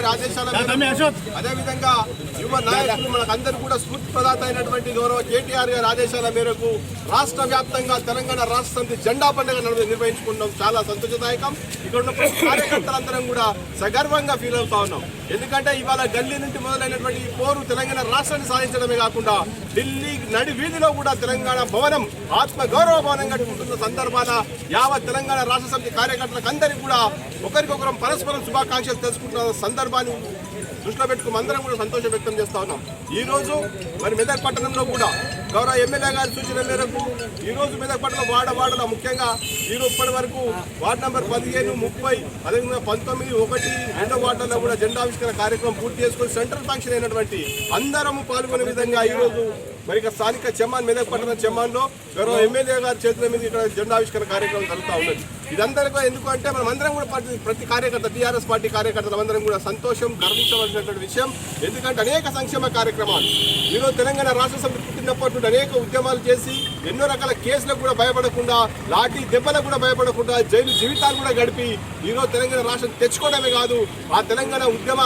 గారి ఆదేశాల మేరకు అదేవిధంగా యువ నాయకులు మనకందరూ కూడా స్ఫూర్తి ప్రదాత అయినటువంటి గౌరవ కేటీఆర్ గారి ఆదేశాల మేరకు రాష్ట్ర వ్యాప్తంగా తెలంగాణ రాష్ట్ర సమితి జెండా పండుగ నిర్వ- నిర్వహించుకుంటాం చాలా సంతోషదాయకం. ఇక్కడ ఉన్న కార్యకర్తలందరం కూడా సగర్వంగా ఫీల్ అవుతా ఉన్నాం. ఎందుకంటే ఇవాళ గల్లీ నుంచి మొదలైనటువంటి ఈ పోరు తెలంగాణ రాష్ట్రాన్ని సాధించడమే కాకుండా ఢిల్లీ నడి వీధిలో కూడా తెలంగాణ భవనం ఆత్మగౌరవ భవనం కట్టుకుంటున్న సందర్భాన యావత్ తెలంగాణ రాష్ట్ర సమితి కార్యకర్తలకు అందరికీ కూడా ఒకరికొకరం పరస్పరం శుభాకాంక్షలు తెలుసుకుంటున్న సందర్భాన్ని దృష్టిలో పెట్టుకుని అందరం కూడా సంతోషం వ్యక్తం చేస్తా ఉన్నాం. ఈరోజు మరి మెదక్ పట్టణంలో కూడా గౌరవ ఎమ్మెల్యే గారి సూచన మేరకు ఈ రోజు మెదక్ పట్టణం వాడ వాడలో ముఖ్యంగా ఈరోజు ఇప్పటి వరకు వార్డు నెంబర్ పదిహేను ముప్పై అదేవిధంగా పంతొమ్మిది ఒకటి రెండో వార్డులలో కూడా జెండావిష్కరణ కార్యక్రమం పూర్తి చేసుకొని సెంట్రల్ ఫంక్షన్ అయినటువంటి అందరము పాల్గొనే విధంగా ఈ రోజు మరి ఇక స్థానిక చెమ్మాన్ మెదక్ పట్టణ చెమ్మాన్లో గౌరవ ఎమ్మెల్యే గారి చేతుల మీద ఇక్కడ జెండావిష్కరణ కార్యక్రమం జరుగుతూ ఉన్నది. ఇదంతా కూడా ఎందుకు అంటే మనం అందరం కూడా ప్రతి ప్రతి కార్యకర్త టీఆర్ఎస్ పార్టీ కార్యకర్తలు అందరం కూడా సంతోషం గర్వించవలసినటువంటి విషయం. ఎందుకంటే అనేక సంక్షేమ కార్యక్రమాలు. ఈరోజు తెలంగాణ రాష్ట్ర సమితి పుట్టినప్పటి నుండి అనేక ఉద్యమాలు చేసి ఎన్నో రకాల కేసులకు కూడా భయపడకుండా లాఠీ దెబ్బలకు కూడా భయపడకుండా జైలు జీవితాలు కూడా గడిపి ఈరోజు తెలంగాణ రాష్ట్రం తెచ్చుకోవడమే కాదు ఆ తెలంగాణ ఉద్యమ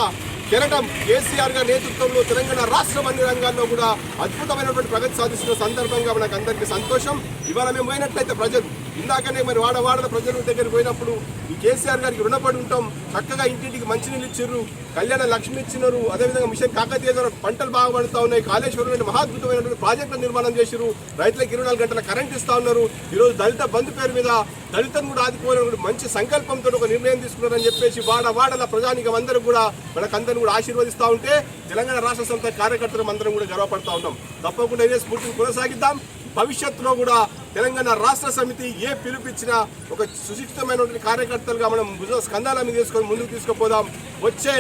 కెరటం కేసీఆర్ గారి నేతృత్వంలో తెలంగాణ రాష్ట్రం అన్ని రంగాల్లో కూడా అద్భుతమైనటువంటి ప్రగతి సాధిస్తున్న సందర్భంగా మనకు అందరికీ సంతోషం. ఇవాళ మేము పోయినట్లయితే ప్రజలు ఇందాకనే మరి వాడవాడల ప్రజల దగ్గరికి పోయినప్పుడు ఈ కేసీఆర్ గారికి రుణపడి ఉంటాం చక్కగా ఇంటింటికి మంచినీళ్ళు ఇచ్చారు కళ్యాణ లక్ష్మి ఇచ్చినారు అదేవిధంగా మిషన్ కాకతీయ పంటలు బాగా పడుతూ ఉన్నాయి కాళేశ్వరంలో మహాద్భుతమైనటువంటి ప్రాజెక్టులు నిర్మాణం చేశారు రైతులకు ఇరవై నాలుగు గంటల కరెంట్ ఇస్తా ఉన్నారు. ఈరోజు దళిత బంధు పేరు మీద దళితం కూడా ఆదుకోవాలని మంచి సంకల్పంతో ఒక నిర్ణయం తీసుకున్నారని చెప్పేసి వాడ వాడల ప్రజానికం అందరూ కూడా మనకందరూ కూడా ఆశీర్వదిస్తూ ఉంటే తెలంగాణ రాష్ట్ర సమితి కార్యకర్తలు అందరం కూడా గర్వపడతా ఉన్నాం. తప్పకుండా ఇదే స్ఫూర్తిని కొనసాగిద్దాం. భవిష్యత్తులో కూడా తెలంగాణ రాష్ట్ర సమితి ఏ పిలుపిచ్చినా ఒక సుశిక్షితమైనటువంటి కార్యకర్తలుగా మనం భుజ స్కందాల మీద తీసుకొని ముందుకు తీసుకుపోదాం. వచ్చే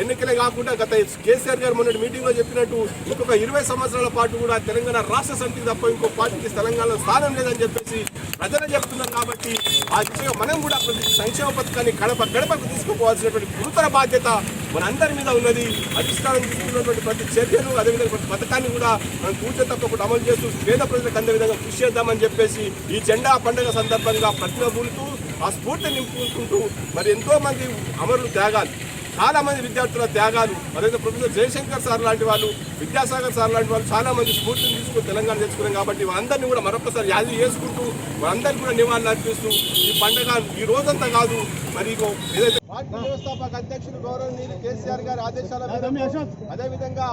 ఎన్నికలే కాకుండా గత కేసీఆర్ గారు మొన్నటి మీటింగ్లో చెప్పినట్టు ఇంకొక ఇరవై సంవత్సరాల పాటు కూడా తెలంగాణ రాష్ట్ర సమితి తప్ప ఇంకో పార్టీకి తెలంగాణలో స్థానం లేదని చెప్పేసి ప్రజలు చెప్తున్నారు కాబట్టి ఆ దిశగా మనం కూడా ప్రతి సంక్షేమ పథకాన్ని గడప గడపకు తీసుకుపోవాల్సినటువంటి గురుతర బాధ్యత మనందరి మీద ఉన్నది. అధిష్టానం తీసుకున్నటువంటి ప్రతి చర్యను అదేవిధంగా ప్రతి పథకాన్ని కూడా మనం కూర్చో తప్పకుండా అమలు చేస్తూ పేద ప్రజలకు అందే విధంగా కృషి చేద్దామని చెప్పేసి ఈ జెండా పండుగ సందర్భంగా ప్రతిభూలుతూ ఆ స్ఫూర్తిని నింపుకుంటూ మరి ఎంతో మంది అమరులు త్యాగాలు. చాలా మంది విద్యార్థుల త్యాగాలు. అదేవిధంగా ప్రొఫెసర్ జయశంకర్ సార్ లాంటి వాళ్ళు విద్యాసాగర్ సార్ లాంటి వాళ్ళు చాలా మంది స్ఫూర్తిని తీసుకుని తెలంగాణ తెచ్చుకున్నాం కాబట్టి వాళ్ళందరినీ కూడా మరొకసారి యాది చేసుకుంటూ వాళ్ళందరికీ కూడా నివాళులు అర్పిస్తూ ఈ పండుగ ఈ రోజంతా కాదు మరి ఏదైతే పార్టీ వ్యవస్థాపక అధ్యక్షులు గౌరవనీయులు కేసీఆర్ గారి ఆదేశాల మేరకు అదేవిధంగా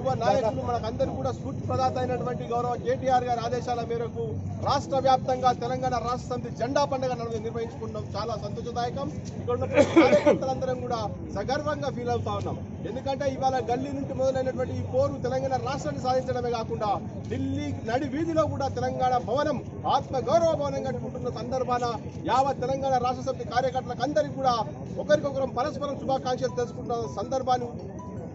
యువ నాయకులు మనకందరూ కూడా స్ఫూర్తి ప్రదాత అయినటువంటి గౌరవ కేటీఆర్ గారి ఆదేశాల మేరకు రాష్ట్ర వ్యాప్తంగా తెలంగాణ రాష్ట్ర సమితి జెండా పండుగ నిర్వ- నిర్వహించుకుంటాం చాలా సంతోషదాయకం. ఇక్కడ ఉన్న కార్యకర్తలందరం కూడా సగర్వంగా ఫీల్ అవుతా ఉన్నాం. ఎందుకంటే ఇవాళ గల్లీ నుండి మొదలైనటువంటి ఈ పోరు తెలంగాణ రాష్ట్రాన్ని సాధించడమే కాకుండా ఢిల్లీ నడి వీధిలో కూడా తెలంగాణ భవనం ఆత్మ గౌరవ భవనం కట్టుకుంటున్న సందర్భాన యావత్ తెలంగాణ రాష్ట్ర సమితి కార్యకర్తలకు అందరికీ కూడా ఒకరికొకరం పరస్పరం శుభాకాంక్షలు తెలుసుకుంటున్న సందర్భాన్ని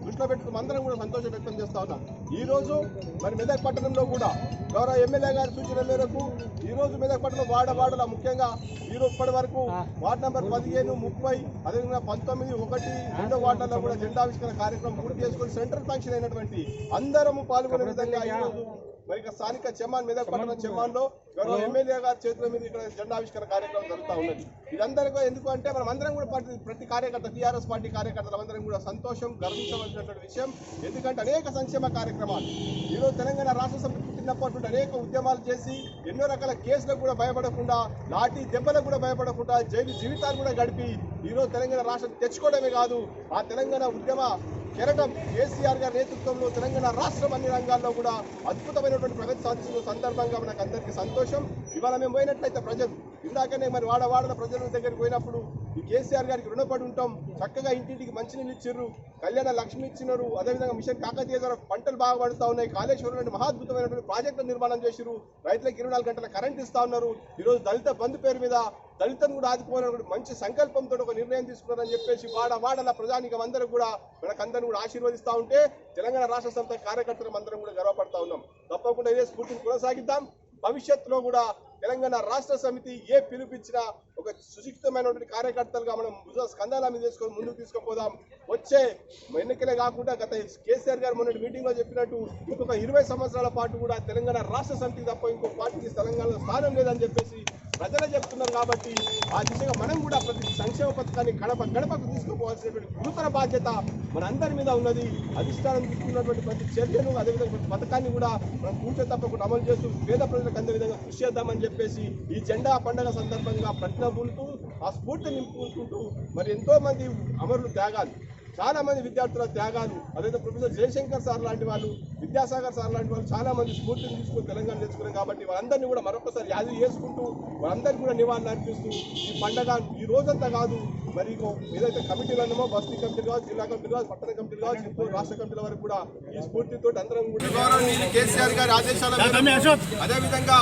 దృష్టిలో పెట్టుకుని అందరం కూడా సంతోషం వ్యక్తం చేస్తా ఉన్నాం. ఈ రోజు మరి మెదక్ పట్టణంలో కూడా గౌరవ ఎమ్మెల్యే గారి సూచన మేరకు ఈ రోజు మెదక్ పట్టణం వాడ వాడల ముఖ్యంగా ఈ రోజు ఇప్పటి వరకు వార్డు నంబర్ పదిహేను ముప్పై అదేవిధంగా పంతొమ్మిది ఒకటి రెండో వార్డులలో కూడా జెండావిష్కరణ కార్యక్రమం పూర్తి చేసుకొని సెంట్రల్ ఫంక్షన్ అయినటువంటి అందరము పాల్గొనే విధంగా ఈ రోజు మరి ఇక స్థానిక చెమ్మాన్ మెదక్ పట్టణం చెమ్మాన్లో గౌరవ ఎమ్మెల్యే గారి చేతుల మీద ఇక్కడ జెండావిష్కరణ కార్యక్రమం జరుగుతూ ఉన్నది. ఇదందరికీ ఎందుకు అంటే మనం అందరం కూడా ప్రతి ప్రతి కార్యకర్త టీఆర్ఎస్ పార్టీ కార్యకర్తలు అందరం కూడా సంతోషం గర్వించవలసినటువంటి విషయం. ఎందుకంటే అనేక సంక్షేమ కార్యక్రమాలు. ఈరోజు తెలంగాణ రాష్ట్ర సమితి పుట్టినప్పటి నుండి అనేక ఉద్యమాలు చేసి ఎన్నో రకాల కేసులకు కూడా భయపడకుండా లాఠీ దెబ్బలకు కూడా భయపడకుండా జైలు జీవితాలు కూడా గడిపి ఈరోజు తెలంగాణ రాష్ట్రం తెచ్చుకోవడమే కాదు ఆ తెలంగాణ ఉద్యమ కెరటం కేసీఆర్ గారి నేతృత్వంలో తెలంగాణ రాష్ట్రం అన్ని రంగాల్లో కూడా అద్భుతమైనటువంటి ప్రగతి సాధిస్తున్న సందర్భంగా మనకు అందరికీ సంతోషం. ఇవాళ మేము పోయినట్లయితే ప్రజలు ఇందాకనే మరి వాడవాడల ప్రజల దగ్గరికి పోయినప్పుడు ఈ కేసీఆర్ గారికి రుణపడి ఉంటాం చక్కగా ఇంటింటికి మంచినీళ్ళు ఇచ్చిర్రు కళ్యాణ లక్ష్మి ఇచ్చినారు అదేవిధంగా మిషన్ కాకతీయ ద్వారా పంటలు బాగుపడుతూ ఉన్నాయి కాళేశ్వరం లాంటి మహాద్భుతమైనటువంటి ప్రాజెక్టులు నిర్మాణం చేసిరు రైతులకు ఇరవై నాలుగు గంటల కరెంట్ ఇస్తా ఉన్నారు. ఈరోజు దళిత బంధు పేరు మీద దళితం కూడా ఆదుకోవాలని మంచి సంకల్పంతో ఒక నిర్ణయం తీసుకున్నారని చెప్పేసి వాడ వాడల ప్రజానికం అందరూ కూడా మనకందరిని కూడా ఆశీర్వదిస్తా ఉంటే తెలంగాణ రాష్ట్ర సమితి కార్యకర్తలు అందరం కూడా గర్వపడతా ఉన్నాం. తప్పకుండా ఇదే స్ఫూర్తిని కొనసాగిద్దాం. భవిష్యత్తులో కూడా తెలంగాణ రాష్ట్ర సమితి ఏ పిలుపిచ్చినా ఒక సుశిక్షితమైనటువంటి కార్యకర్తలుగా మనం భుజ స్కందాల మీద తీసుకొని ముందుకు తీసుకుపోదాం. వచ్చే ఎన్నికలే కాకుండా గత కేసీఆర్ గారు మొన్నటి మీటింగ్లో చెప్పినట్టు ఇంకొక ఇరవై సంవత్సరాల పాటు కూడా తెలంగాణ రాష్ట్ర సమితి తప్ప ఇంకో పార్టీకి తెలంగాణలో స్థానం లేదని చెప్పేసి ప్రజలే చెప్తున్నారు కాబట్టి ఆ దిశగా మనం కూడా ప్రతి సంక్షేమ పథకాన్ని గడప గడపకు తీసుకుపోవాల్సినటువంటి గురుతర బాధ్యత మనందరి మీద ఉన్నది. అధిష్టానం తీసుకున్నటువంటి ప్రతి చర్యను అదేవిధంగా ప్రతి పథకాన్ని కూడా మనం కూర్చో తప్పకుండా అమలు చేస్తూ పేద ప్రజలకు అందే విధంగా కృషి చేద్దామని చెప్పేసి ఈ జెండా పండుగ సందర్భంగా ప్రతినబూలుతూ ఆ స్ఫూర్తి నింపుకుంటూ మరి ఎంతో మంది అమరులు త్యాగాలు. చాలా మంది విద్యార్థుల త్యాగాలు అదైతే ప్రొఫెసర్ జయశంకర్ సార్ లాంటి వాళ్ళు విద్యాసాగర్ సార్ లాంటి వాళ్ళు చాలా మంది స్ఫూర్తిని తీసుకుని తెలంగాణ తెచ్చుకున్నారు కాబట్టి వాళ్ళందరినీ కూడా మరొకసారి యాది చేసుకుంటూ వాళ్ళందరికీ కూడా నివాళులు అర్పిస్తూ ఈ పండగ ఈ రోజంతా కాదు మరి ఏదైతే కమిటీలు అన్నామో బస్తీ కమిటీలు కావచ్చు జిల్లా కమిటీలు కావచ్చు పట్టణ కమిటీలు కావచ్చు రాష్ట్ర కమిటీల వరకు కూడా ఈ స్ఫూర్తితో అందరం కూడా గౌరవనీయులు కేసీఆర్ గారి ఆదేశాల మేరకు అదే విధంగా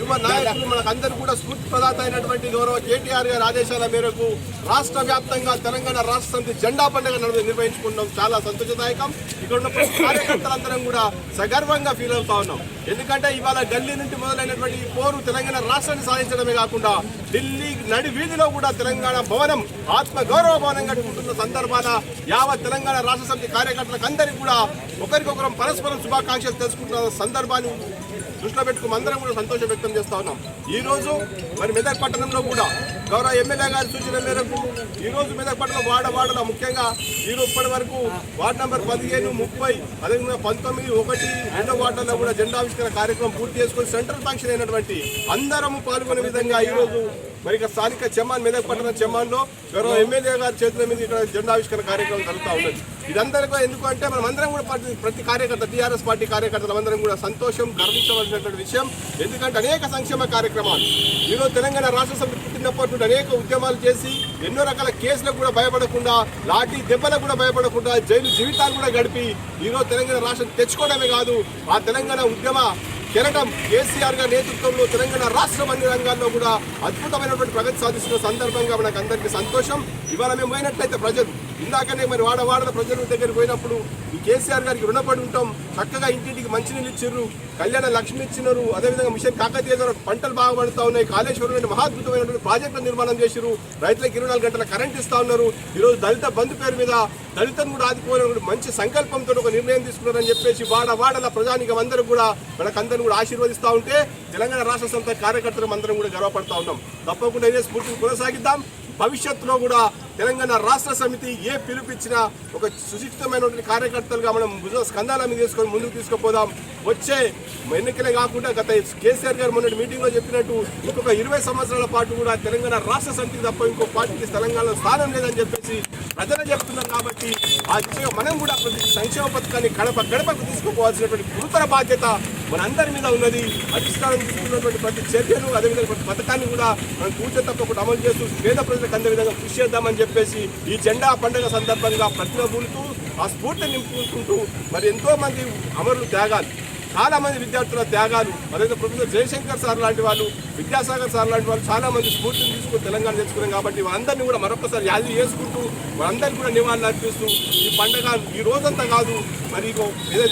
యువ నాయకులు మనకందరూ కూడా స్ఫూర్తి ప్రదాత అయినటువంటి గౌరవ కేటీఆర్ గారి ఆదేశాల మేరకు రాష్ట్ర వ్యాప్తంగా తెలంగాణ రాష్ట్ర సమితి జెండా పండుగ నిర్వ- నిర్వహించుకున్నాం చాలా సంతోషదాయకం. ఇక్కడ ఉన్న ప్రతి కార్యకర్తలందరం కూడా సగర్వంగా ఫీల్ అవుతా ఉన్నాం. ఎందుకంటే ఇవాళ ఢిల్లీ నుండి మొదలైనటువంటి ఈ పోరు తెలంగాణ రాష్ట్రాన్ని సాధించడమే కాకుండా ఢిల్లీ నడి వీధిలో కూడా తెలంగాణ భవనం ఆత్మగౌరవ భవనం కట్టుకుంటున్న సందర్భాన యావత్ తెలంగాణ రాష్ట్ర సమితి కార్యకర్తలకు అందరికీ కూడా ఒకరికొకరం పరస్పరం శుభాకాంక్షలు తెలుసుకుంటున్న సందర్భాన్ని దృష్టిలో పెట్టుకుని అందరం కూడా సంతోషం వ్యక్తం చేస్తా ఉన్నాం. ఈరోజు మరి మెదక్ పట్టణంలో కూడా గౌరవ ఎమ్మెల్యే గారి సూచన మేరకు ఈ రోజు మెదక్ పట్టణం వాడ వాడలో ముఖ్యంగా ఈరోజు ఇప్పటి వరకు వార్డు నెంబర్ పదిహేను ముప్పై అదేవిధంగా పంతొమ్మిది ఒకటి రెండో వార్డులలో కూడా జెండావిష్కరణ కార్యక్రమం పూర్తి చేసుకొని సెంట్రల్ ఫంక్షన్ అయినటువంటి అందరం పాల్గొనే విధంగా ఈ రోజు మరి ఇక స్థానిక చెమ్మాన్ మెదక్ పట్టణ చెమ్మాన్లో గౌరవ ఎమ్మెల్యే గారి చేతుల మీద ఇక్కడ జెండావిష్కరణ కార్యక్రమం జరుగుతూ ఉన్నది. ఇదంతా కూడా ఎందుకు అంటే మనం అందరం కూడా ప్రతి ప్రతి కార్యకర్త టీఆర్ఎస్ పార్టీ కార్యకర్తలు అందరం కూడా సంతోషం గర్వించవలసినటువంటి విషయం. ఎందుకంటే అనేక సంక్షేమ కార్యక్రమాలు. ఈరోజు తెలంగాణ రాష్ట్ర సమితి పుట్టినప్పటి నుండి అనేక ఉద్యమాలు చేసి ఎన్నో రకాల కేసులకు కూడా భయపడకుండా లాఠీ దెబ్బలకు కూడా భయపడకుండా జైలు జీవితాలు కూడా గడిపి ఈరోజు తెలంగాణ రాష్ట్రం తెచ్చుకోవడమే కాదు ఆ తెలంగాణ ఉద్యమ కెరటం కేసీఆర్ గారి నేతృత్వంలో తెలంగాణ రాష్ట్రం అన్ని రంగాల్లో కూడా అద్భుతమైనటువంటి ప్రగతి సాధిస్తున్న సందర్భంగా మనకు అందరికీ సంతోషం. ఇవాళ మేము పోయినట్లయితే ప్రజలు ఇందాకనే మరి వాడ వాడల ప్రజల దగ్గరికి పోయినప్పుడు ఈ కేసీఆర్ గారికి రుణపడి ఉంటాం చక్కగా ఇంటింటికి మంచినీళ్ళు ఇచ్చిర్రు కళ్యాణ లక్ష్మి ఇచ్చినారు అదేవిధంగా మిషన్ కాకతీయ పంటలు బాగా పడుతూ ఉన్నాయి కాళేశ్వరం నుండి మహాద్భుతమైనటువంటి ప్రాజెక్టులు నిర్మాణం చేశారు రైతులకు ఇరవై నాలుగు గంటల కరెంట్ ఇస్తా ఉన్నారు. ఈరోజు దళిత బంధు పేరు మీద దళితను కూడా ఆదుకోవాలని మంచి సంకల్పంతో ఒక నిర్ణయం తీసుకున్నారని చెప్పేసి వాడ వాడల ప్రజానికం అందరూ కూడా మనకందరిని కూడా ఆశీర్వదిస్తూ ఉంటే తెలంగాణ రాష్ట్ర సంస్థ కార్యకర్తలు అందరం కూడా గర్వపడతా ఉన్నాం. తప్పకుండా ఇదే స్ఫూర్తిని కొనసాగిద్దాం. భవిష్యత్తులో కూడా తెలంగాణ రాష్ట్ర సమితి ఏ పిలుపిచ్చినా ఒక సుశిక్షితమైనటువంటి కార్యకర్తలుగా మనం స్కందాల మీద తీసుకొని ముందుకు తీసుకుపోదాం. వచ్చే ఎన్నికలే కాకుండా గత కేసీఆర్ గారు మొన్నటి మీటింగ్లో చెప్పినట్టు ఇంకొక ఇరవై సంవత్సరాల పాటు కూడా తెలంగాణ రాష్ట్ర సమితి తప్ప ఇంకో పార్టీకి తెలంగాణలో స్థానం లేదని చెప్పేసి ప్రజలు చెప్తున్నారు కాబట్టి ఆ దిశగా మనం కూడా ప్రతి సంక్షేమ పథకాన్ని గడప గడపకు తీసుకుపోవాల్సినటువంటి గురుతర బాధ్యత మనందరి మీద ఉన్నది అధిష్టానం తీసుకున్నటువంటి ప్రతి చర్యను అదేవిధంగా ప్రతి పథకాన్ని కూడా మనం కూర్చో తప్పకుండా అమలు చేస్తూ పేద ప్రజలకు అందే విధంగా కృషి చేద్దామని చెప్పేసి ఈ జెండా పండుగ సందర్భంగా ప్రతినబూలుతూ ఆ స్ఫూర్తి నింపుకుంటూ మరి ఎంతో మంది అమరులు త్యాగాలు. చాలామంది విద్యార్థుల త్యాగాలు. అదేవిధంగా ప్రొఫెసర్ జయశంకర్ సార్ లాంటి వాళ్ళు విద్యాసాగర్ సార్ లాంటి వాళ్ళు చాలామంది స్ఫూర్తిని తీసుకుని తెలంగాణ తెచ్చుకున్నాం కాబట్టి వాళ్ళందరినీ కూడా మరొకసారి యాది చేసుకుంటూ వాళ్ళందరికీ కూడా నివాళులు అర్పిస్తూ ఈ పండగ ఈ రోజంతా కాదు మరి ఏదైతే